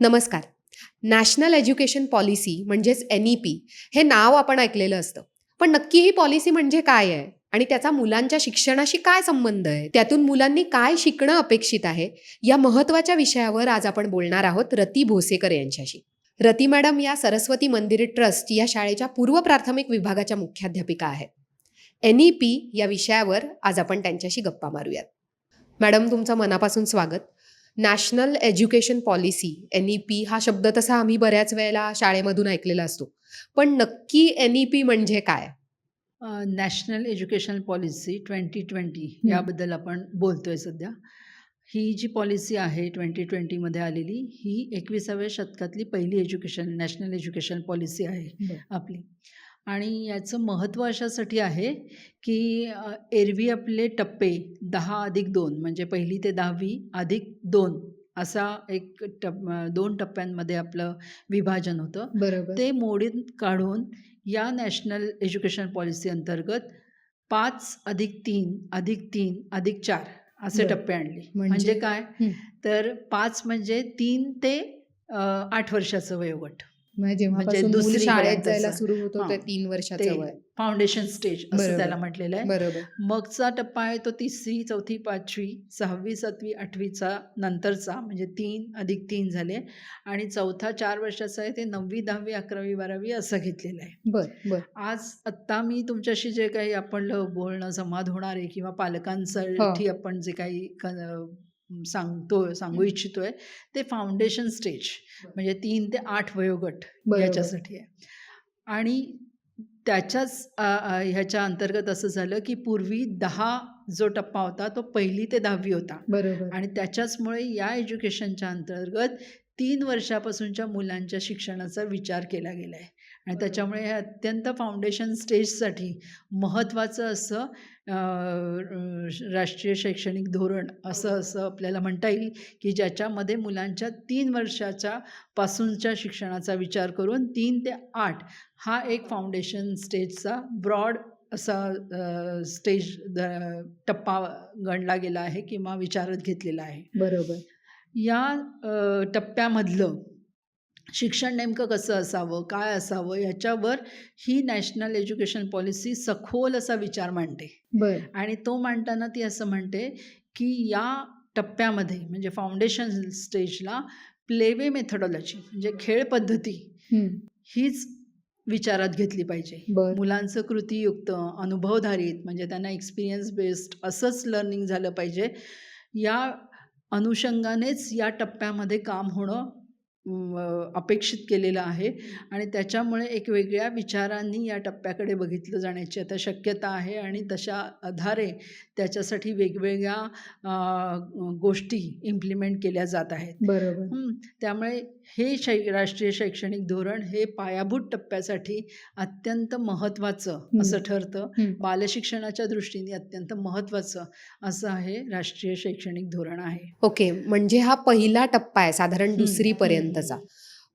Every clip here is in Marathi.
नमस्कार. नॅशनल एज्युकेशन पॉलिसी म्हणजेच एन ई पी हे नाव आपण ऐकलेलं असतं. पण नक्की ही पॉलिसी म्हणजे काय आहे? आणि त्याचा मुलांच्या शिक्षणाशी काय संबंध आहे? त्यातून मुलांनी काय शिकणं अपेक्षित आहे? या महत्त्वाच्या विषयावर आज आपण बोलणार आहोत रती भोसेकर यांच्याशी. रती मॅडम या सरस्वती मंदिर ट्रस्ट या शाळेच्या पूर्व प्राथमिक विभागाच्या मुख्याध्यापिका आहेत. एन ई पी या विषयावर आज आपण त्यांच्याशी गप्पा मारूयात. मॅडम तुमचं मनापासून स्वागत. National education policy N E P हा शब्द तसा आम्ही बऱ्याच वेळेला शाळेमधून ऐकलेला असतो. पण नक्की एन ई पी म्हणजे काय? National education policy twenty twenty. याबद्दल आपण बोलतोय सध्या. ही जी पॉलिसी आहे ट्वेंटी ट्वेंटीमध्ये आलेली ही एकविसाव्या शतकातली पहिली एज्युकेशन नॅशनल एज्युकेशन पॉलिसी आहे आपली. आणि याचं महत्त्व अशासाठी आहे की अ, एरवी आपले टप्पे दहा अधिक दोन म्हणजे पहिली ते दहावी अधिक दोन असा एक टप अ, दोन टप्प्यांमध्ये आपलं विभाजन होतं बरोबर ते मोडीत काढून या नॅशनल एज्युकेशन पॉलिसी अंतर्गत पाच अधिक तीन अधिक तीन अधिक चार असे बरं. टप्पे आणले म्हणजे? म्हणजे काय हं. तर पाच म्हणजे तीन ते अ, आठ वर्षाचं वयोगट जेव्हापासून म्हणजे मूल दुसरी शाळेत. जायला सुरू होतो ते हां. तीन वर्षाचं वय फाउंडेशन स्टेज असं. त्याला म्हटलेलं आहे बरोबर मगचा टप्पा आहे तो तिसरी चौथी पाचवी सहावी सातवी आठवीचा नंतरचा म्हणजे तीन अधिक तीन झाले आणि चौथा चार वर्षाचा आहे ते नववी दहावी अकरावी बारावी असं घेतलेलं आहे बर बर आज आत्ता मी तुमच्याशी जे काही आपण बोलणं संवाद होणार आहे किंवा पालकांसाठी आपण जे काही सांगतो सांगू इच्छितोय ते फाउंडेशन स्टेज म्हणजे तीन ते आठ वयोगट. याच्यासाठी आहे. आणि त्याच्याच ह्याच्या अंतर्गत असं झालं की पूर्वी दहा जो टप्पा होता तो पहिली ते दहावी होता. बरोबर. आणि त्याच्याचमुळे या एज्युकेशनच्या अंतर्गत तीन वर्षापासूनच्या मुलांच्या शिक्षणाचा विचार केला गेला आहे आणि त्याच्यामुळे हे अत्यंत फाउंडेशन स्टेजसाठी महत्त्वाचं असं राष्ट्रीय शैक्षणिक धोरण असं असं आपल्याला म्हणता येईल की ज्याच्यामध्ये मुलांच्या तीन वर्षाच्या पासूनच्या शिक्षणाचा विचार करून तीन ते आठ हा एक फाउंडेशन स्टेजचा ब्रॉड असा स्टेज टप्पा गणला गेला आहे किंवा विचारात घेतलेला आहे. बरोबर. या टप्प्यामधलं शिक्षण नेमकं कसं असावं काय असावं याच्यावर ही नॅशनल एज्युकेशन पॉलिसी सखोल असा विचार मांडते. बर. आणि तो मांडताना ती असं म्हणते की या टप्प्यामध्ये म्हणजे फाउंडेशन स्टेजला प्लेवे मेथडॉलॉजी म्हणजे खेळ पद्धती. हीच विचारात घेतली पाहिजे. मुलांचं कृतीयुक्त अनुभवधारित म्हणजे त्यांना एक्सपिरियन्स बेस्ड असंच लर्निंग झालं पाहिजे. या अनुषंगानेच या टप्प्यामध्ये काम होणं अपेक्षित केलेलं आहे. आणि त्याच्यामुळे एक वेगळ्या विचारांनी या टप्प्याकडे बघितलं जाण्याची आता शक्यता आहे. आणि तशा आधारे त्याच्यासाठी वेगवेगळ्या गोष्टी इम्प्लिमेंट केल्या जात आहेत. बरोबर. त्यामुळे हे शै राष्ट्रीय शैक्षणिक धोरण हे पायाभूत टप्प्यासाठी अत्यंत महत्त्वाचं. असं ठरतं. बालशिक्षणाच्या दृष्टीने अत्यंत महत्त्वाचं असं हे राष्ट्रीय शैक्षणिक धोरण आहे. ओके. म्हणजे हा पहिला टप्पा आहे साधारण दुसरी हं. पर्यंतचा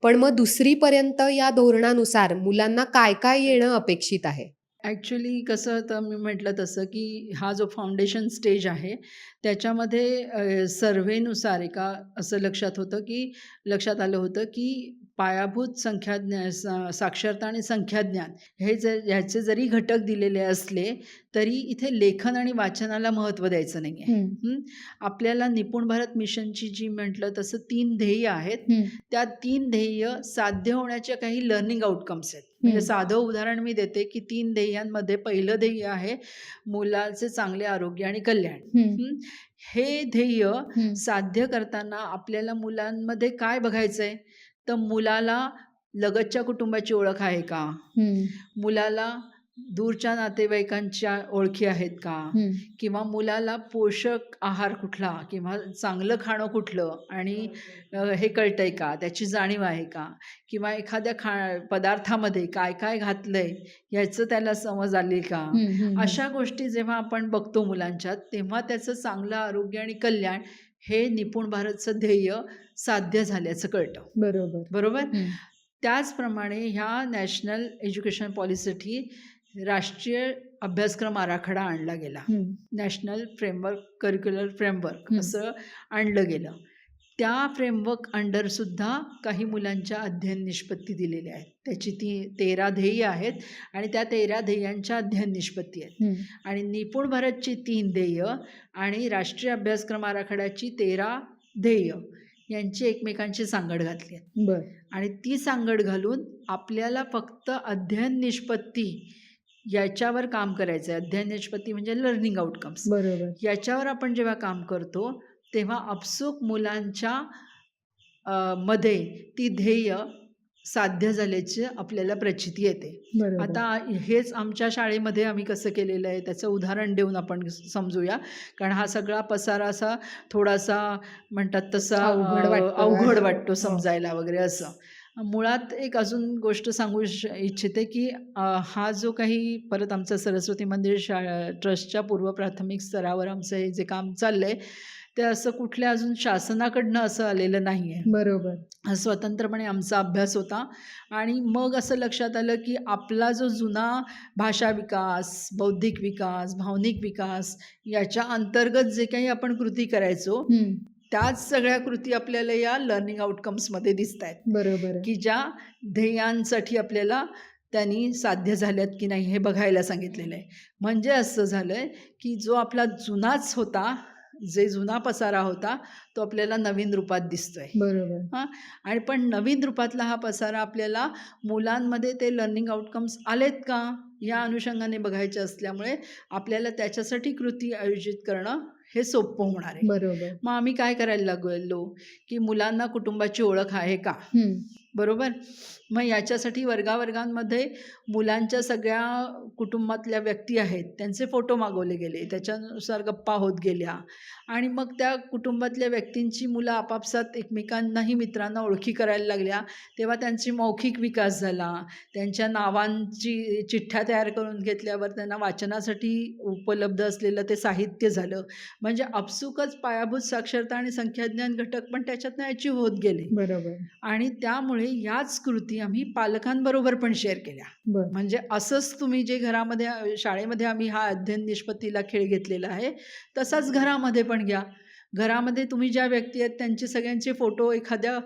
पण मग दुसरीपर्यंत या धोरणानुसार मुलांना काय काय येणं अपेक्षित आहे? ॲक्च्युली कसं तर मी म्हटलं तसं की हा जो फाउंडेशन स्टेज आहे त्याच्यामध्ये सर्वेनुसार सर्व्हेनुसार एका असं लक्षात होतं की लक्षात आलं होतं की पायाभूत संख्याज्ञा सा- साक्षरता आणि संख्याज्ञान हे जर ह्याचे जरी घटक दिलेले असले तरी इथे लेखन आणि वाचनाला महत्त्व द्यायचं नाही आहे आपल्याला निपुण भारत मिशनची जी म्हटलं तसं तीन ध्येय आहेत. त्या तीन ध्येय साध्य होण्याच्या काही लर्निंग आउटकम्स आहेत. म्हणजे. साधं उदाहरण मी देते की तीन ध्येयांमध्ये पहिलं ध्येय आहे मुलाचे चांगले आरोग्य आणि कल्याण. हं? ध्येय. साध्य करताना आपल्याला मुलांमध्ये काय बघायचं आहे तर मुलाला लगतच्या कुटुंबाची ओळख आहे का? मुलाला दूरच्या नातेवाईकांच्या ओळखी आहेत का. किंवा मुलाला पोषक आहार कुठला किंवा चांगलं खाणं कुठलं आणि हे कळतंय का? त्याची जाणीव आहे का? किंवा एखाद्या खा पदार्थामध्ये काय काय घातलंय याचं त्याला समज आली का? अशा गोष्टी जेव्हा आपण बघतो मुलांच्यात तेव्हा त्याचं चांगलं आरोग्य आणि कल्याण हे निपुण भारतचं ध्येय साध्य झाल्याचं कळतं. बरोबर. बरोबर? त्याचप्रमाणे ह्या नॅशनल एज्युकेशन पॉलिसीसाठी राष्ट्रीय अभ्यासक्रम आराखडा आणला गेला. National framework curricular framework. असं आणलं गेलं. त्या फ्रेमवर्क अंडरसुद्धा काही मुलांच्या अध्ययन निष्पत्ती दिलेल्या आहेत. त्याची ती तेरा ध्येय आहेत आणि त्या तेरा ध्येयांच्या अध्ययन निष्पत्ती आहेत. आणि निपुण भारतची तीन ध्येय आणि राष्ट्रीय अभ्यासक्रम आराखड्याची तेरा ध्येय यांची एकमेकांची सांगड घातली आहे बर. आणि ती सांगड घालून आपल्याला फक्त अध्ययन निष्पत्ती याच्यावर काम करायचं आहे अध्ययन निष्पत्ती म्हणजे लर्निंग आउटकम्स बरोबर. याच्यावर आपण जेव्हा काम करतो तेव्हा आपसूक मुलांच्या मध्ये ती ध्येय साध्य झाल्याची आपल्याला प्रचिती येते आता हेच आमच्या शाळेमध्ये आम्ही कसं केलेलं आहे त्याचं उदाहरण देऊन आपण समजूया कारण हा सगळा पसारा असा थोडासा म्हणतात तसा अवघड वाटतो. अवघड वाटतो हो. समजायला वगैरे असं मुळात एक अजून गोष्ट सांगू श- इच्छिते की हा जो काही परत आमचं सरस्वती मंदिर शाळा ट्रस्टच्या पूर्व प्राथमिक स्तरावर आमचं हे जे काम चाललं आहे ते असं कुठल्या अजून शासनाकडनं असं आलेलं नाही आहे बरोबर. हा स्वतंत्रपणे आमचा अभ्यास होता. आणि मग असं लक्षात आलं की आपला जो जुना भाषा विकास बौद्धिक विकास भावनिक विकास याच्या अंतर्गत जे काही आपण कृती करायचो. त्याच सगळ्या कृती आपल्याला या लर्निंग आउटकम्समध्ये दिसत आहेत. बरोबर. की ज्या ध्येयांसाठी आपल्याला त्यांनी साध्य झाल्यात की नाही हे बघायला सांगितलेलं आहे. म्हणजे असं झालं आहे की जो आपला जुनाच होता जे जुना पसारा होता तो आपल्याला नवीन रूपात दिसतोय. बरोबर. आणि पण नवीन रूपातला हा पसारा आपल्याला मुलांमध्ये ते लर्निंग आउटकम्स आलेत का? या अनुषंगाने बघायचे असल्यामुळे आपल्याला त्याच्यासाठी कृती आयोजित करणं हे सोपं होणार आहे. बरोबर. मग आम्ही काय करायला लागलो की मुलांना कुटुंबाची ओळख आहे का. बरोबर? मग याच्यासाठी वर्गावर्गांमध्ये मुलांच्या सगळ्या कुटुंबातल्या व्यक्ती आहेत त्यांचे फोटो मागवले गेले त्याच्यानुसार गप्पा होत गेल्या. आणि मग त्या कुटुंबातल्या व्यक्तींची मुलं आपापसात एकमेकांनाही मित्रांना ओळखी करायला लागल्या. तेव्हा त्यांची मौखिक विकास झाला. त्यांच्या नावांची चिठ्ठ्या तयार करून घेतल्यावर त्यांना वाचनासाठी उपलब्ध असलेलं ते साहित्य झालं. म्हणजे आपसुकच पायाभूत साक्षरता आणि संख्याज्ञान घटक पण त्याच्यातनं अचीव होत गेले. बरोबर. आणि त्यामुळे याच कृती आम्ही पालकांबरोबर पण शेअर केल्या. म्हणजे असंच तुम्ही जे घरामध्ये शाळेमध्ये आम्ही हा अध्ययन निष्पत्तीला खेळ घेतलेला आहे तसाच घरामध्ये पण घ्या. घरामध्ये तुम्ही ज्या व्यक्ती आहेत त्यांचे सगळ्यांचे फोटो एखाद्या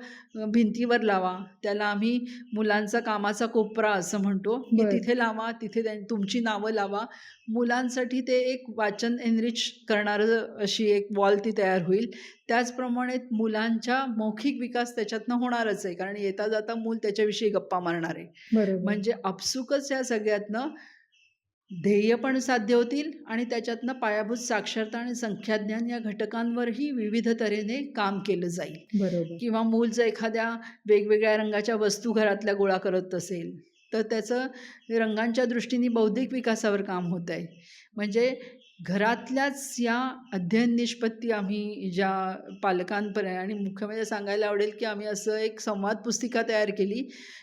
भिंतीवर लावा. त्याला आम्ही मुलांचा कामाचा कोपरा असं म्हणतो. की. तिथे लावा तिथे तुमची नावं लावा. मुलांसाठी ते एक वाचन एनरिच करणारं अशी एक वॉल ती तयार होईल. त्याचप्रमाणे मुलांच्या मौखिक विकास त्याच्यातनं होणारच आहे. कारण येता जाता मूल त्याच्याविषयी गप्पा मारणार. आहे म्हणजे आपसुकच या सगळ्यातनं ध्येय पण साध्य होतील आणि त्याच्यातनं पायाभूत साक्षरता आणि संख्याज्ञान या घटकांवरही विविध तऱ्हेने काम केलं जाईल. बरोबर. किंवा मूल जर एखाद्या वेगवेगळ्या रंगाच्या वस्तू घरातल्या गोळा करत असेल तर त्याचं रंगांच्या दृष्टीने बौद्धिक विकासावर काम होत आहे म्हणजे घरातल्याच या अध्ययन निष्पत्ती आम्ही ज्या पालकांपर्यंत आणि मुख्य म्हणजे सांगायला आवडेल की आम्ही असं एक संवाद पुस्तिका तयार केली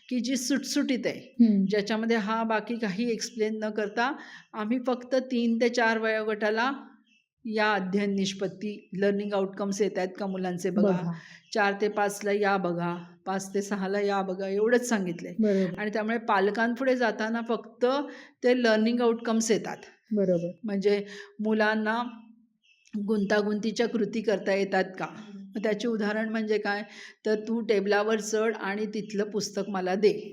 की जी सुटसुटीत आहे. ज्याच्यामध्ये हा बाकी काही एक्सप्लेन न करता आम्ही फक्त तीन ते चार वयोगटाला या अध्ययन निष्पत्ती लर्निंग आउटकम्स येत आहेत का मुलांचे बघा. चार ते पाचला या बघा पाच ते सहाला या बघा एवढंच सांगितलंय. आणि त्यामुळे पालकांपुढे जाताना फक्त ते लर्निंग आउटकम्स येतात. बरोबर. म्हणजे मुलांना गुंतागुंतीच्या कृती करता येतात का? मग त्याचे उदाहरण म्हणजे काय? तर तू टेबलावर चढ आणि तिथलं पुस्तक मला दे.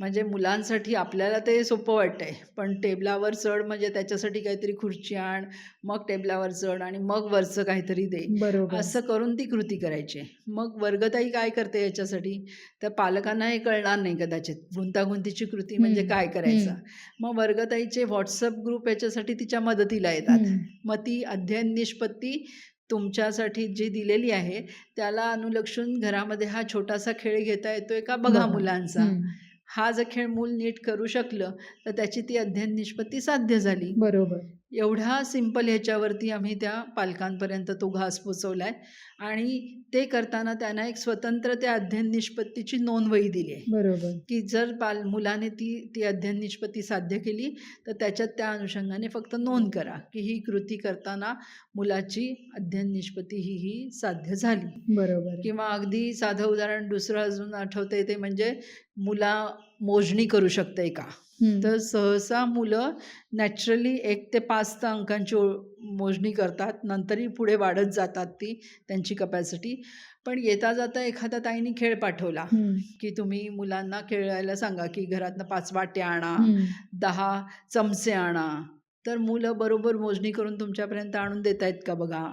म्हणजे मुलांसाठी आपल्याला ते सोपं वाटतंय. पण टेबलावर चढ म्हणजे त्याच्यासाठी काहीतरी खुर्ची आण मग टेबलावर चढ आणि मग वरचं काहीतरी दे. बरोबर. असं करून ती कृती करायची. मग वर्गताई काय करते याच्यासाठी? तर पालकांना हे कळणार नाही कदाचित. गुंतागुंतीची कृती म्हणजे काय करायचं. मग वर्गताईचे व्हॉट्सअप ग्रुप याच्यासाठी तिच्या मदतीला येतात. मग ती अध्ययन निष्पत्ती तुमच्यासाठी जी दिलेली आहे त्याला अनुलक्षून घरामध्ये हा छोटासा खेळ घेता येतोय का बघा. मुलांचा. हा जर खेळ मूल नीट करू शकलं तर त्याची ती अध्ययन निष्पत्ती साध्य झाली बरोबर एवढ्या सिंपल ह्याच्यावरती आम्ही त्या पालकांपर्यंत तो घास पोचवला आहे आणि ते करताना त्यांना एक स्वतंत्र त्या अध्ययन निष्पत्तीची नोंदवही दिली आहे. बरोबर. की जर पाल मुलाने ती ती अध्ययन निष्पत्ती साध्य केली तर त्याच्यात त्या अनुषंगाने फक्त नोंद करा की ही कृती करताना मुलाची अध्ययन निष्पत्ती ही ही साध्य झाली. बरोबर. किंवा अगदी साधं उदाहरण दुसरं अजून आठवतं ते म्हणजे मुला मोजणी करू शकते का. तर सहसा मुलं नॅचरली एक ते पाच तर अंकांची ओ मोजणी करतात. नंतरही पुढे वाढत जातात ती त्यांची कपॅसिटी पण येता जाता एखाद्या ताईने खेळ पाठवला. की तुम्ही मुलांना खेळायला सांगा की घरातनं पाच वाट्या आणा. दहा चमचे आणा. तर मुलं बरोबर मोजणी करून तुमच्यापर्यंत आणून देत आहेत का बघा?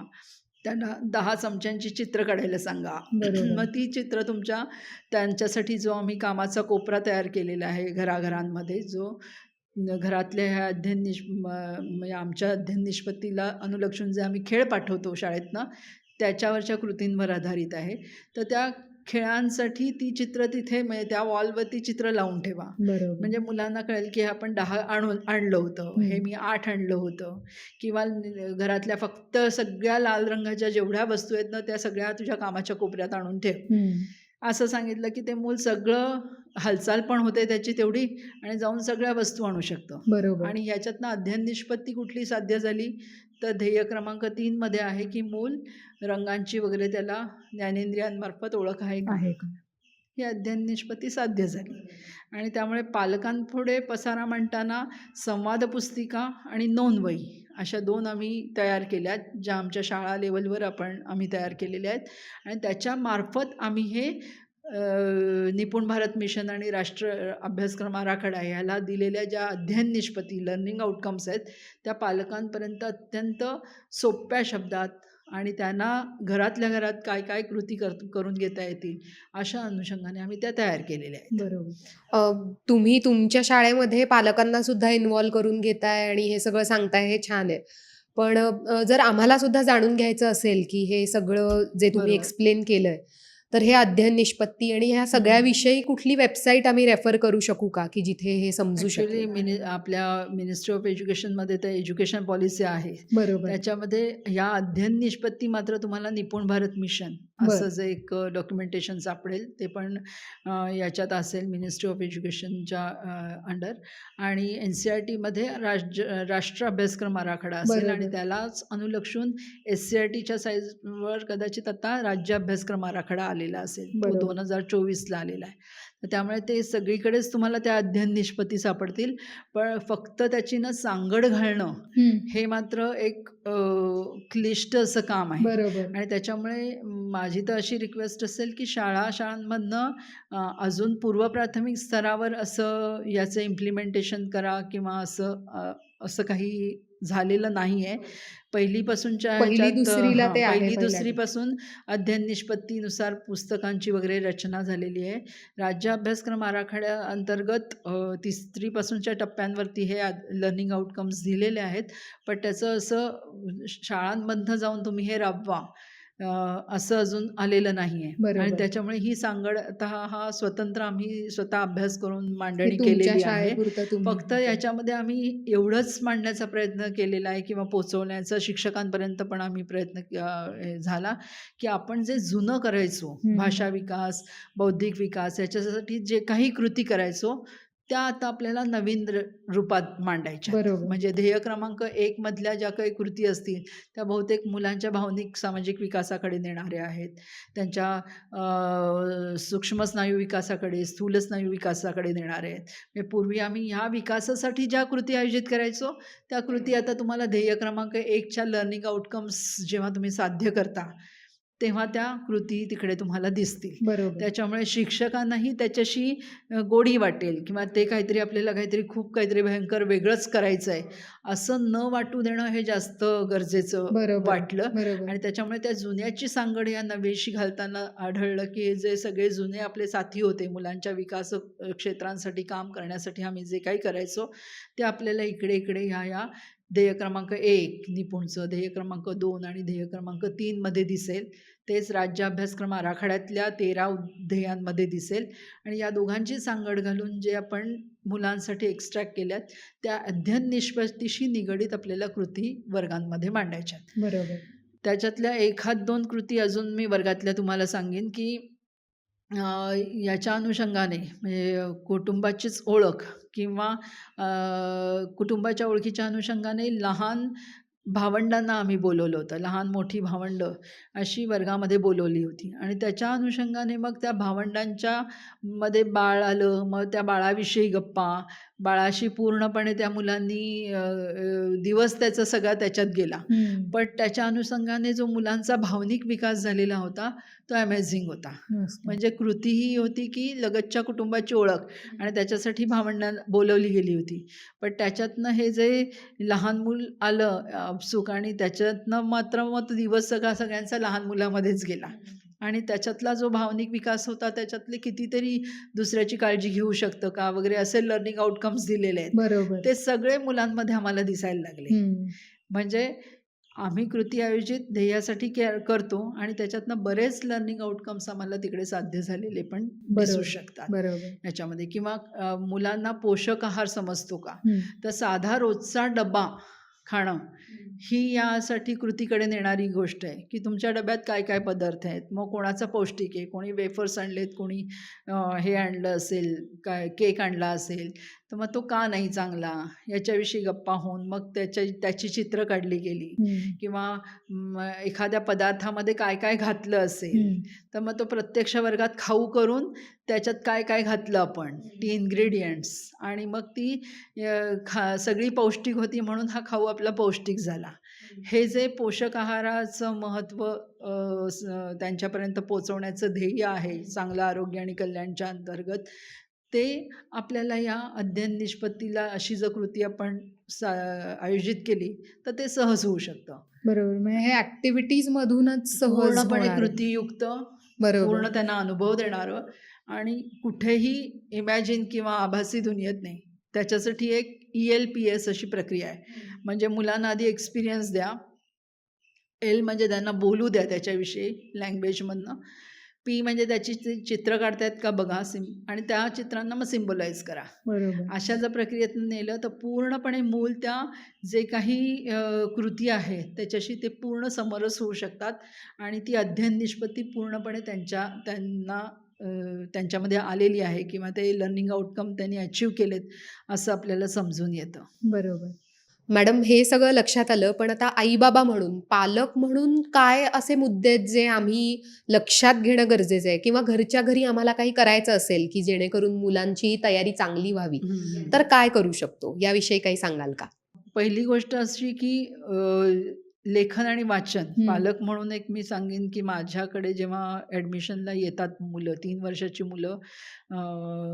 त्यांना दहा चमच्यांची चित्र काढायला सांगा. मग ती चित्र तुमच्या त्यांच्यासाठी जो आम्ही कामाचा कोपरा तयार केलेला आहे घराघरांमध्ये जो घरातल्या ह्या अध्ययन निष म्हणजे आमच्या अध्ययन निष्पत्तीला अनुलक्षून जे आम्ही खेळ पाठवतो शाळेतनं त्याच्यावरच्या कृतींवर आधारित आहे तर त्या खेळांसाठी ती चित्र तिथे म्हणजे त्या वॉलवरती चित्र लावून ठेवा. म्हणजे मुलांना कळेल की आपण दहा आणून आणलं होतं हं. मी आठ आणलं होतं किंवा घरातल्या फक्त सगळ्या लाल रंगाच्या जेवढ्या वस्तू आहेत ना त्या सगळ्या तुझ्या कामाच्या कोपऱ्यात आणून ठेव. असं सांगितलं की ते मूल सगळं हालचाल पण होते त्याची तेवढी आणि जाऊन सगळ्या वस्तू आणू शकतं बरोबर. आणि ह्याच्यातनं अध्ययन निष्पत्ती कुठली साध्य झाली तर ध्येय क्रमांक तीनमध्ये आहे की मूल रंगांची वगैरे त्याला ज्ञानेंद्रियांमार्फत ओळख आहे का? आहे का? ही अध्ययन निष्पत्ती साध्य झाली. आणि त्यामुळे पालकांपुढे पसारा म्हणताना संवाद पुस्तिका आणि नोंदवही अशा दोन आम्ही तयार केल्या आहेत ज्या आमच्या शाळा लेवलवर आपण आम्ही तयार केलेल्या आहेत. आणि त्याच्यामार्फत आम्ही हे निपुण भारत मिशन आणि राष्ट्र अभ्यासक्रम आराखडा ह्याला दिलेल्या ज्या अध्ययन निष्पत्ती लर्निंग आउटकम्स आहेत त्या पालकांपर्यंत अत्यंत सोप्या शब्दात आणि त्यांना घरातल्या घरात काय काय कृती कर करून घेता येतील अशा अनुषंगाने आम्ही त्या तयार केलेल्या आहेत बरोबर. तुम्ही तुमच्या शाळेमध्ये पालकांना सुद्धा इन्व्हॉल्व करून घेताय आणि हे सगळं सांगताय हे छान आहे पण जर आम्हाला सुद्धा जाणून घ्यायचं असेल की हे सगळं जे तुम्ही. एक्सप्लेन केलंय तर हे अध्ययन निष्पत्ती आणि ह्या सगळ्याविषयी कुठली वेबसाईट आम्ही रेफर करू शकू का? की जिथे हे समजू शकेल? मिनि आपल्या मिनिस्ट्री ऑफ एज्युकेशनमध्ये तर एज्युकेशन पॉलिसी आहे. बरोबर. त्याच्यामध्ये या अध्ययन निष्पत्ती मात्र तुम्हाला निपुण भारत मिशन बरं. असं जे एक डॉक्युमेंटेशन सापडेल ते पण अ, याच्यात असेल मिनिस्ट्री ऑफ एज्युकेशनच्या अंडर आणि एन सी आर टीमध्ये राज्य राष्ट्र अभ्यासक्रम आराखडा असेल आणि बरोबर. त्यालाच अनुलक्षून एस सी आर टीच्या साईजवर कदाचित आता राज्य अभ्यासक्रम आराखडा आलेला असेल तो बरोबर. दोन हजार चोवीसला आलेला आहे त्यामुळे ते सगळीकडेच तुम्हाला त्या अध्ययन निष्पत्ती सापडतील पण फक्त त्याची ना सांगड घालणं हं. मात्र एक क्लिष्ट असं काम आहे बरोबर. आणि त्याच्यामुळे माझी तर अशी रिक्वेस्ट असेल की शाळा शाळांमधनं अजून पूर्व प्राथमिक स्तरावर असं याचं इम्प्लिमेंटेशन करा किंवा असं असं काही झालेलं नाही आहे पहिलीपासूनच्या पहिली दुसरीला ते आहे पहिली. दुसरीपासून अध्ययन निष्पत्तीनुसार पुस्तकांची वगैरे रचना झालेली आहे राज्य अभ्यासक्रम आराखड्या अंतर्गत तिसरीपासूनच्या टप्प्यांवरती हे लर्निंग आउटकम्स दिलेले आहेत पण त्याचं असं शाळांमधनं जाऊन तुम्ही हे राबवा असं अजून आलेलं नाही आहे आणि. त्याच्यामुळे ही सांगड आता हा स्वतंत्र आम्ही स्वतः अभ्यास करून मांडणी केलेली आहे फक्त याच्यामध्ये आम्ही एवढंच मांडण्याचा प्रयत्न केलेला आहे किंवा पोचवण्याचा शिक्षकांपर्यंत पण आम्ही प्रयत्न झाला की आपण जे जुनं करायचो. भाषा विकास बौद्धिक विकास याच्यासाठी जे काही कृती करायचो त्या आता आपल्याला नवीन रूपात मांडायच्या बरोबर. म्हणजे ध्येय क्रमांक एक मधल्या ज्या काही कृती असतील त्या बहुतेक मुलांच्या भावनिक सामाजिक विकासाकडे नेणाऱ्या आहेत. त्यांच्या सूक्ष्म स्नायू विकासाकडे स्थूल स्नायू विकासाकडे नेणारे आहेत. म्हणजे पूर्वी आम्ही ह्या विकासासाठी ज्या कृती आयोजित करायचो त्या कृती आता तुम्हाला ध्येय क्रमांक एकच्या लर्निंग आउटकम्स जेव्हा तुम्ही साध्य करता तेव्हा त्या कृती तिकडे तुम्हाला दिसतील बरोबर. त्याच्यामुळे शिक्षकांनाही त्याच्याशी गोडी वाटेल किंवा ते काहीतरी आपल्याला काहीतरी खूप काहीतरी भयंकर वेगळंच करायचं आहे असं न वाटू देणं हे जास्त गरजेचं. वाटलं. आणि त्याच्यामुळे त्या जुन्याची सांगड या नव्याशी घालताना आढळलं की हे जे सगळे जुने आपले साथी होते मुलांच्या विकास क्षेत्रांसाठी काम करण्यासाठी आम्ही जे काही करायचो ते आपल्याला इकडे इकडे ह्या या ध्येय क्रमांक एक निपुणचं ध्येय क्रमांक दोन आणि ध्येय क्रमांक तीनमध्ये दिसेल तेच राज्य अभ्यासक्रम आराखड्यातल्या तेरा ध्येयांमध्ये दिसेल आणि या दोघांची सांगड घालून जे आपण मुलांसाठी एक्स्ट्रॅक्ट केल्यात त्या अध्ययन निष्पत्तीशी निगडीत आपल्याला कृती वर्गांमध्ये मांडायच्या. बरोबर. त्याच्यातल्या एखाद दोन कृती अजून मी वर्गातल्या तुम्हाला सांगेन की याच्या अनुषंगाने म्हणजे कुटुंबाचीच ओळख किंवा कुटुंबाच्या ओळखीच्या अनुषंगाने लहान भावंडांना आम्ही बोलवलं होतं. लहान मोठी भावंडं अशी वर्गामध्ये बोलवली होती. आणि त्याच्या अनुषंगाने मग त्या भावंडांच्या मध्ये बाळ आलं मग त्या बाळाविषयी गप्पा बाळाशी पूर्णपणे त्या मुलांनी दिवस त्याचा सगळा त्याच्यात गेला. पण त्याच्या अनुषंगाने जो मुलांचा भावनिक विकास झालेला होता तो अमेझिंग होता. म्हणजे कृती ही होती की लगतच्या कुटुंबाची ओळख आणि त्याच्यासाठी भावंडां बोलवली गेली होती. पण त्याच्यातनं हे जे लहान मूल आलं अपसूक आणि त्याच्यातनं मात्र मग तो दिवस सगळा सगळ्यांचा लहान मुलामध्येच गेला. आणि त्याच्यातला जो भावनिक विकास होता त्याच्यातले कितीतरी दुसऱ्याची काळजी घेऊ शकतं का? वगैरे असे लर्निंग आउटकम्स दिलेले आहेत. बरोबर. ते सगळे मुलांमध्ये आम्हाला दिसायला लागले. म्हणजे आम्ही कृती आयोजित ध्येयासाठी करतो आणि त्याच्यातनं बरेच लर्निंग आउटकम्स आम्हाला तिकडे साध्य झालेले पण बरोबर. शकतात. बरोबर. याच्यामध्ये किंवा मुलांना पोषक आहार समजतो का. तर साधा रोजचा डबा खाणं. ही यासाठी कृतीकडे नेणारी गोष्ट आहे की तुमच्या डब्यात काय काय पदार्थ आहेत? मग कोणाचा पौष्टिक आहे? कोणी वेफर्स आणलेत कोणी हे आणलं असेल काय केक आणला असेल? तर मग तो का नाही चांगला? याच्याविषयी गप्पा होऊन मग त्याच्या त्याची चित्र काढली गेली. किंवा एखाद्या पदार्थामध्ये काय काय घातलं असेल. तर मग तो प्रत्यक्ष वर्गात खाऊ करून त्याच्यात काय काय घातलं आपण? ती इन्ग्रेडियंट्स आणि मग ती खा सगळी पौष्टिक होती म्हणून हा खाऊ आपला पौष्टिक झाला. हे जे पोषक आहाराचं महत्त्व त्यांच्यापर्यंत पोचवण्याचं ध्येय आहे चांगलं आरोग्य आणि कल्याणच्या अंतर्गत ते आपल्याला या अध्ययन निष्पत्तीला अशी जर कृती आपण सा आयोजित केली तर ते सहज होऊ शकतं. बरोबर. म्हणजे हे ऍक्टिव्हिटीज मधूनच सहज पूर्णपणे होणार. आहे. कृतीयुक्त बरोबर. पूर्ण त्यांना अनुभव देणारं आणि कुठेही इमॅजिन किंवा आभासी दुनियेत नाही. त्याच्यासाठी एक ई एल पी एस अशी प्रक्रिया आहे. म्हणजे मुलांना आधी एक्सपिरियन्स द्या. एल म्हणजे त्यांना बोलू द्या त्याच्याविषयी लँग्वेजमधनं पी म्हणजे त्याची चित्र काढतायत का बघा सिम आणि त्या चित्रांना मग सिम्बलाइज करा. अशा जर प्रक्रियेतून नेलं तर पूर्णपणे मूल त्या जे काही कृती आहे त्याच्याशी ते पूर्ण समरस होऊ शकतात आणि ती अध्ययन निष्पत्ती पूर्णपणे त्यांच्या त्यांना त्यांच्यामध्ये आलेली आहे किंवा ते लर्निंग आउटकम त्यांनी अचीव केलेत असं आपल्याला समजून येतं. बरोबर. मॅडम हे सगळं लक्षात आलं पण आता आईबाबा म्हणून पालक म्हणून काय असे मुद्दे आहेत जे आम्ही लक्षात घेणं गरजेचं आहे? किंवा घरच्या घरी आम्हाला काही करायचं असेल की जेणेकरून मुलांची तयारी चांगली व्हावी? तर काय करू शकतो? याविषयी काही सांगाल का? पहिली गोष्ट अशी की लेखन आणि वाचन. पालक म्हणून एक मी सांगेन की माझ्याकडे जेव्हा ॲडमिशनला येतात मुलं तीन वर्षाची मुलं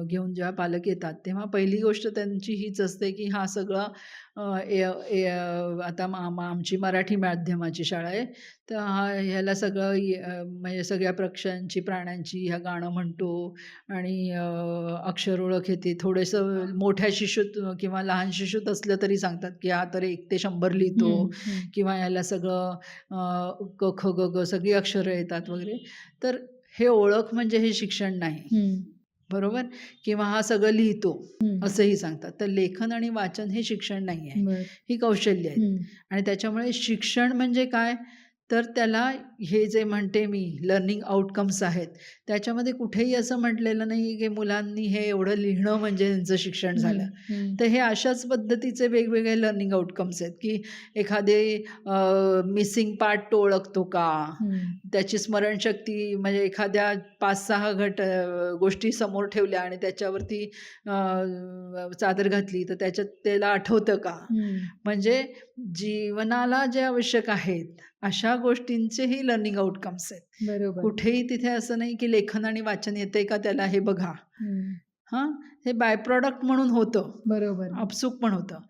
घेऊन जेव्हा पालक येतात तेव्हा पहिली गोष्ट त्यांची हीच असते की हा सगळा ए- ए- आता मा- मा- आमची मराठी माध्यमाची शाळा आहे. तर हा ह्याला सगळं य- म्हणजे सगळ्या पक्ष्यांची प्राण्यांची ह्या गाणं म्हणतो आणि अ, अक्षर ओळख येते थोडंसं मोठ्या शिशूत किंवा लहान शिशूत असलं तरी सांगतात की हा तर एक ते शंभर लिहितो हम्म, हम्म. किंवा याला सगळं अ, क ख ग ग सगळी अक्षरं येतात वगैरे. तर हे ओळख म्हणजे हे शिक्षण नाही. हम्म, बरोबर? किंवा हा सगळं लिहितो. असंही सांगतात. तर लेखन आणि वाचन हे शिक्षण नाही आहे. ही कौशल्य आहेत. आणि त्याच्यामुळे शिक्षण म्हणजे काय? तर त्याला हे जे म्हणते मी लर्निंग आउटकम्स आहेत त्याच्यामध्ये कुठेही असं म्हटलेलं नाही की मुलांनी हे एवढं लिहिणं म्हणजे त्यांचं शिक्षण झालं तर हे अशाच पद्धतीचे वेगवेगळे लर्निंग आउटकम्स आहेत की एखादे मिसिंग पार्ट तो ओळखतो का. त्याची स्मरणशक्ती म्हणजे एखाद्या पाच सहा घट गोष्टी समोर ठेवल्या आणि त्याच्यावरती चादर घातली तर त्याच्यात त्याला आठवतं का. म्हणजे जीवनाला जे आवश्यक आहेत अशा गोष्टींचेही लर्निंग आउटकम्स आहेत. बरोबर. कुठेही तिथे असं नाही की लेखन आणि वाचन येते का त्याला हे बघा. हां हे बाय प्रॉडक्ट म्हणून होतं. बरोबर. आपसूक पण होतं.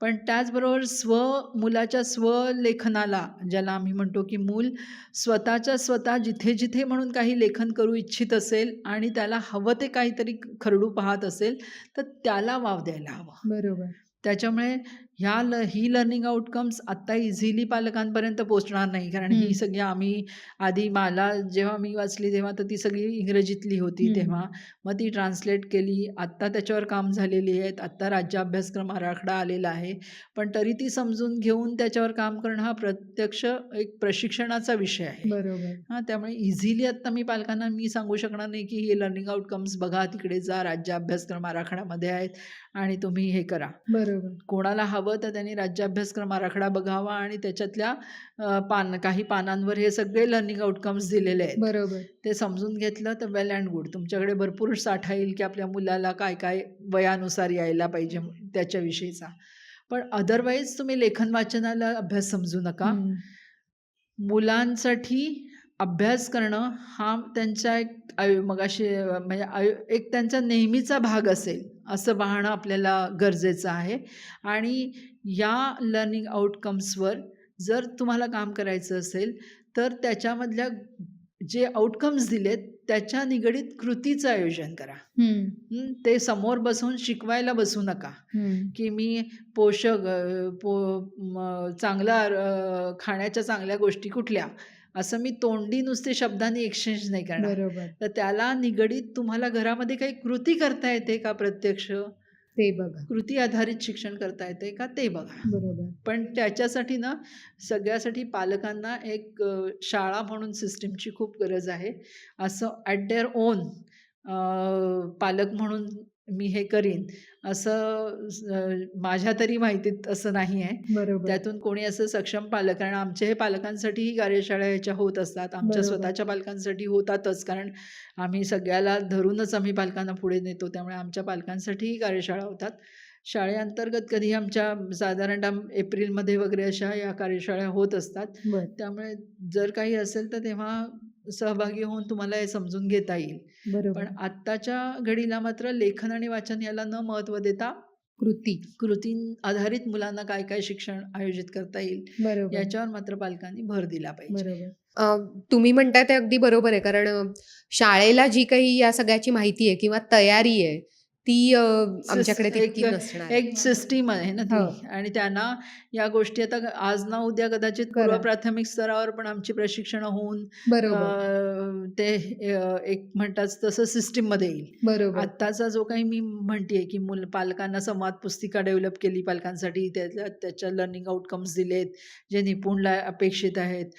पण त्याचबरोबर स्व मुलाच्या स्वलेखनाला ज्याला आम्ही म्हणतो की मूल स्वतःच्या स्वतः जिथे जिथे म्हणून काही लेखन करू इच्छित असेल आणि त्याला हवं ते काहीतरी खरडू पाहत असेल तर त्याला वाव द्यायला हवं. बरोबर. त्याच्यामुळे ह्या ल ही लर्निंग आउटकम्स आत्ता इझिली पालकांपर्यंत पोचणार नाही. कारण ही. सगळी आम्ही आधी मला जेव्हा मी वाचली तेव्हा तर ती सगळी इंग्रजीतली होती. तेव्हा. मग ती ट्रान्सलेट केली. आत्ता त्याच्यावर काम झालेली आहेत. आत्ता राज्य अभ्यासक्रम आराखडा आलेला आहे. पण तरी ती समजून घेऊन त्याच्यावर काम करणं हा प्रत्यक्ष एक प्रशिक्षणाचा विषय आहे. बरोबर. हां त्यामुळे इझिली आत्ता मी पालकांना मी सांगू शकणार नाही की हे लर्निंग आउटकम्स बघा तिकडे जा राज्य अभ्यासक्रम आराखड्यामध्ये आहेत आणि तुम्ही हे करा. बरोबर. कोणाला हवं तर त्यांनी राज्य अभ्यासक्रम आराखडा बघावा आणि त्याच्यातल्या पान काही पानांवर हे सगळे लर्निंग आउटकम्स दिलेले आहेत. बरोबर. ते समजून घेतलं तर वेल अँड गुड तुमच्याकडे भरपूर साठा येईल की आपल्या मुलाला काय काय वयानुसार यायला पाहिजे त्याच्याविषयीचा. पण अदरवाईज तुम्ही लेखन वाचनाला अभ्यास समजू नका. मुलांसाठी अभ्यास करणं हा त्यांच्या एक आयु मगाशी म्हणजे आयु एक त्यांचा नेहमीचा भाग असेल. असं पाहणं आपल्याला गरजेचं आहे. आणि या लर्निंग आउटकम्सवर जर तुम्हाला काम करायचं असेल तर त्याच्यामधल्या जे आउटकम्स दिलेत त्याच्या निगडीत कृतीचं आयोजन करा. ते समोर बसून शिकवायला बसू नका. की मी पोषक पो चांगला खाण्याच्या चांगल्या गोष्टी कुठल्या? असं मी तोंडी नुसते शब्दांनी एक्सचेंज नाही करणार. बरोबर. तर त्याला निगडीत तुम्हाला घरामध्ये काही कृती करता येते का प्रत्यक्ष? ते बघा. कृती आधारित शिक्षण करता येते का? ते बघा. बरोबर. पण त्याच्यासाठी ना सगळ्यासाठी पालकांना एक अ, शाळा म्हणून सिस्टीमची खूप गरज आहे. असं ॲट देअर ओन पालक म्हणून मी हे करीन असं माझ्या तरी माहितीत असं नाही आहे. त्यातून कोणी असं सक्षम पालक कारण आमचे हे पालकांसाठीही कार्यशाळा ह्याच्या होत असतात. आमच्या. स्वतःच्या पालकांसाठी होतातच कारण आम्ही सगळ्याला धरूनच आम्ही पालकांना पुढे नेतो. त्यामुळे आमच्या पालकांसाठीही कार्यशाळा होतात. शाळेअंतर्गत कधी आमच्या साधारणतः एप्रिलमध्ये वगैरे अशा या कार्यशाळा होत असतात. त्यामुळे जर काही असेल तर तेव्हा सहभागी होऊन तुम्हाला हे समजून घेता येईल. बरोबर. पण आत्ताच्या घडीला मात्र लेखन आणि वाचन याला न महत्त्व देता कृती. कृती आधारित मुलांना काय काय शिक्षण आयोजित करता येईल बरोबर. याच्यावर मात्र पालकांनी भर दिला पाहिजे. तुम्ही म्हणताय ते अगदी बरोबर आहे. कारण शाळेला जी काही या सगळ्याची माहिती आहे किंवा तयारी आहे ती आमच्याकडे एक- तितकी नसणार आहे. एक सिस्टीम आहे ना हो. ती आणि त्यांना या गोष्टी आता आज ना उद्या कदाचित. पूर्व प्राथमिक स्तरावर पण आमची प्रशिक्षण होऊन बरोबर ते एक म्हणतात तसं सिस्टीममध्ये येईल बरोबर आत्ताचा जो काही मी म्हणते की मुल पालकांना संवाद पुस्तिका डेव्हलप केली पालकांसाठी त्याच्या लर्निंग आउटकम्स दिलेत जे निपुणला अपेक्षित आहेत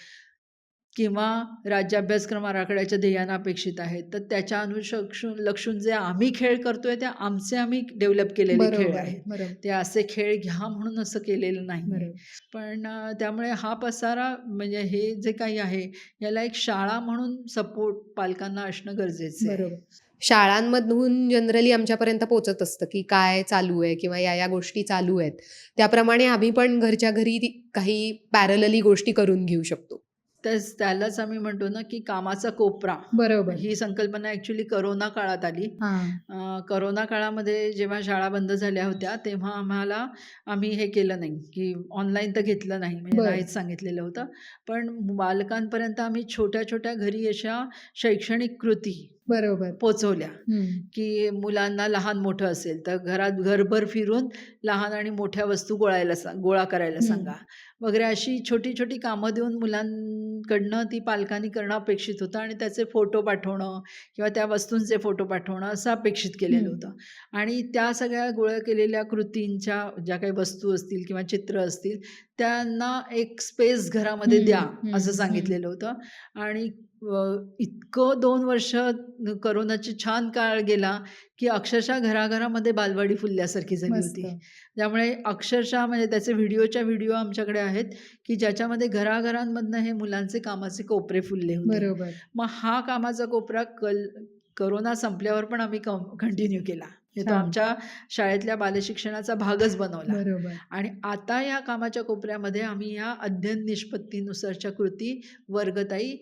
किंवा राज्य अभ्यासक्रम आराखड्याच्या ध्येयांना अपेक्षित आहेत तर त्याच्या अनुशक्षून लक्षून जे आम्ही खेळ करतोय ते आमचे आम्ही डेव्हलप केलेले खेळ आहेत. ते असे खेळ घ्या म्हणून असं केलेलं नाही. पण त्यामुळे हा पसारा म्हणजे हे जे काही आहे याला एक शाळा म्हणून सपोर्ट पालकांना असणं गरजेचं आहे. शाळांमधून जनरली आमच्यापर्यंत पोचत असतं की काय चालू आहे किंवा या या गोष्टी चालू आहेत. त्याप्रमाणे आम्ही पण घरच्या घरी काही पॅरलली गोष्टी करून घेऊ शकतो. तेच त्यालाच आम्ही म्हणतो ना की कामाचा कोपरा. बरोबर. ही संकल्पना ॲक्च्युली करोना काळात आली. हा. करोना काळामध्ये जेव्हा शाळा बंद झाल्या होत्या तेव्हा आम्हाला आम्ही हे केलं नाही की ऑनलाईन तर घेतलं नाही म्हणजे. नाहीच सांगितलेलं होतं. पण बालकांपर्यंत आम्ही छोट्या छोट्या घरी अशा शैक्षणिक कृती बरोबर. पोचवल्या. की मुलांना लहान मोठं असेल तर घरात घरभर फिरून लहान आणि मोठ्या वस्तू गोळायला गोळा करायला. सांगा. वगैरे अशी छोटी छोटी कामं देऊन मुलांकडनं ती पालकांनी करणं अपेक्षित होतं आणि त्याचे फोटो पाठवणं किंवा त्या वस्तूंचे फोटो पाठवणं असं अपेक्षित केलेलं. होतं आणि त्या सगळ्या गोळा केलेल्या कृतींच्या ज्या काही वस्तू असतील किंवा चित्र असतील त्यांना एक स्पेस घरामध्ये द्या असं. सांगितलेलं होतं आणि इतकं दोन वर्ष करोनाची छान काळ गेला की अक्षरशः घराघरामध्ये बालवाडी फुलल्यासारखी झाली होती. त्यामुळे अक्षरशः म्हणजे त्याचे व्हिडिओच्या व्हिडिओ आमच्याकडे आहेत की ज्याच्यामध्ये घराघरांमधनं हे मुलांचे कामाचे कोपरे फुलले होते. बरोबर. मग हा कामाचा कोपरा कल करोना संपल्यावर पण आम्ही कंटिन्यू केला. तो. आमच्या शाळेतल्या बालशिक्षणाचा भागच बनवला. बरोबर. आणि आता या कामाच्या कोपऱ्यामध्ये आम्ही ह्या अध्ययन निष्पत्तीनुसारच्या कृती वर्गताई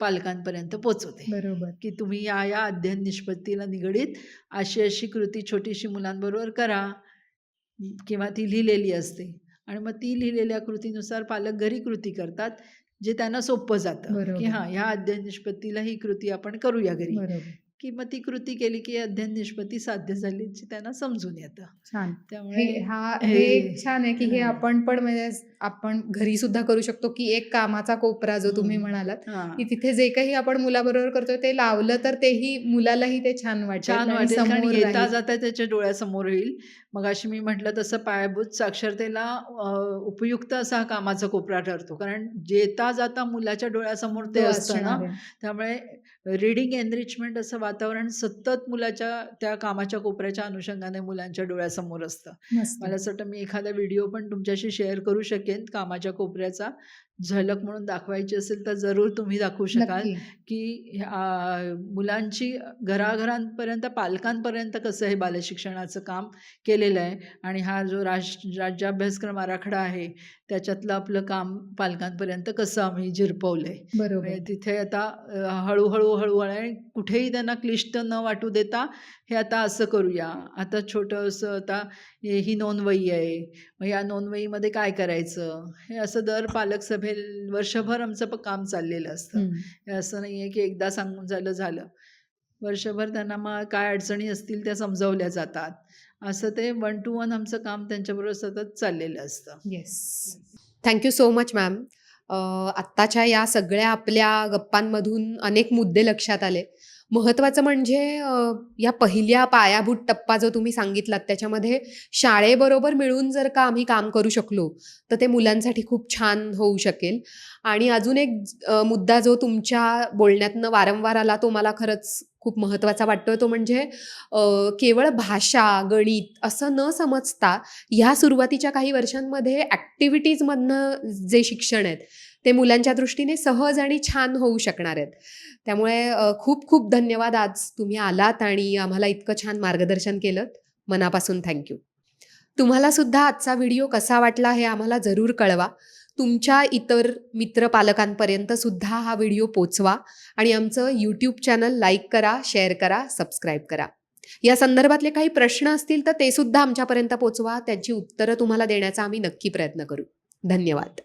पालकांपर्यंत पोचवते बरोबर. की तुम्ही या या अध्ययन निष्पत्तीला निगडीत अशी अशी कृती छोटीशी मुलांबरोबर करा. किंवा ती लिहिलेली असते. आणि मग ती लिहिलेल्या कृतीनुसार पालक घरी कृती करतात जे त्यांना सोपं जातं. की हां ह्या अध्ययन निष्पत्तीला ही कृती आपण करूया घरी. की मग ती कृती केली की अध्ययन निष्पत्ती साध्य झाल्याची त्यांना समजून येतं छान त्यामुळे हा हे- एक छान आहे की हे. आपण पण म्हणजे आपण घरी सुद्धा करू शकतो की एक कामाचा कोपरा जो तुम्ही. म्हणालात की तिथे जे काही आपण मुलाबरोबर करतोय ते लावलं तर तेही मुलालाही ते छान वाटेल छान वाटेल समोर येता. जाता त्याच्या डोळ्यासमोर होईल मगाशी मी म्हटलं तसं पायाभूत साक्षरतेला उपयुक्त असा हा कामाचा कोपरा ठरतो कारण जेता जाता मुलाच्या डोळ्यासमोर ते असतं ना. त्यामुळे रीडिंग एनरिचमेंट असं वातावरण सतत मुलाच्या त्या कामाच्या कोपऱ्याच्या अनुषंगाने मुलांच्या डोळ्यासमोर असतं. मला असं वाटतं मी एखादा व्हिडिओ पण तुमच्याशी शेअर करू शकेन कामाच्या कोपऱ्याचा झलक म्हणून दाखवायची असेल तर जरूर तुम्ही दाखवू शकाल. की मुलांची घराघरांपर्यंत पालकांपर्यंत कसं हे बालशिक्षणाचं काम केलेलं आहे आणि हा जो राज राज्याभ्यासक्रम आराखडा आहे त्याच्यातलं आपलं काम पालकांपर्यंत कसं आम्ही झिरपवलं आहे बरोबर. म्हणजे तिथे आता हळूहळू हळू आणि कुठेही त्यांना क्लिष्ट न वाटू देता हे आता असं करूया. आता छोटंसं आता हे- ही नोंदवही आहे. मग या नोंदवहीमध्ये काय करायचं? हे असं दर पालक सभे वर्षभर आमचं प- काम चाललेलं असतं. हे असं नाही आहे की एकदा सांगून झालं झालं. वर्षभर त्यांना मग काय अडचणी असतील त्या समजावल्या जातात. असं ते वन टू वन आमचं काम त्यांच्याबरोबर सतत चाललेलं असतं. Yes thank you so much ma'am आत्ताच्या या सगळ्या आपल्या गप्पांमधून अनेक मुद्दे लक्षात आले. महत्त्वाचं म्हणजे या पहिल्या पायाभूत टप्पा जो तुम्ही सांगितलात त्याच्यामध्ये शाळेबरोबर मिळून जर का आम्ही काम करू शकलो तर ते मुलांसाठी खूप छान होऊ शकेल. आणि अजून एक मुद्दा जो तुमच्या बोलण्यातनं वारंवार आला तो मला खरंच खूप महत्त्वाचा वाटतोय. तो म्हणजे केवळ भाषा गणित असं न समजता ह्या सुरुवातीच्या काही वर्षांमध्ये ॲक्टिव्हिटीजमधनं जे शिक्षण आहेत ते मुलांच्या दृष्टीने सहज आणि छान होऊ शकणार आहेत. त्यामुळे खूप खूप धन्यवाद आज तुम्ही आलात आणि आम्हाला इतकं छान मार्गदर्शन केलं मनापासून थँक्यू तुम्हाला सुद्धा आजचा व्हिडिओ कसा वाटला हे आम्हाला जरूर कळवा. तुमच्या इतर मित्र पालकांपर्यंत सुद्धा हा व्हिडिओ पोचवा आणि आमचं यूट्यूब चॅनल लाईक करा शेअर करा सबस्क्राईब करा. या संदर्भातले काही प्रश्न असतील तर ते सुद्धा आमच्यापर्यंत पोचवा. त्यांची उत्तरं तुम्हाला देण्याचा आम्ही नक्की प्रयत्न करू. धन्यवाद.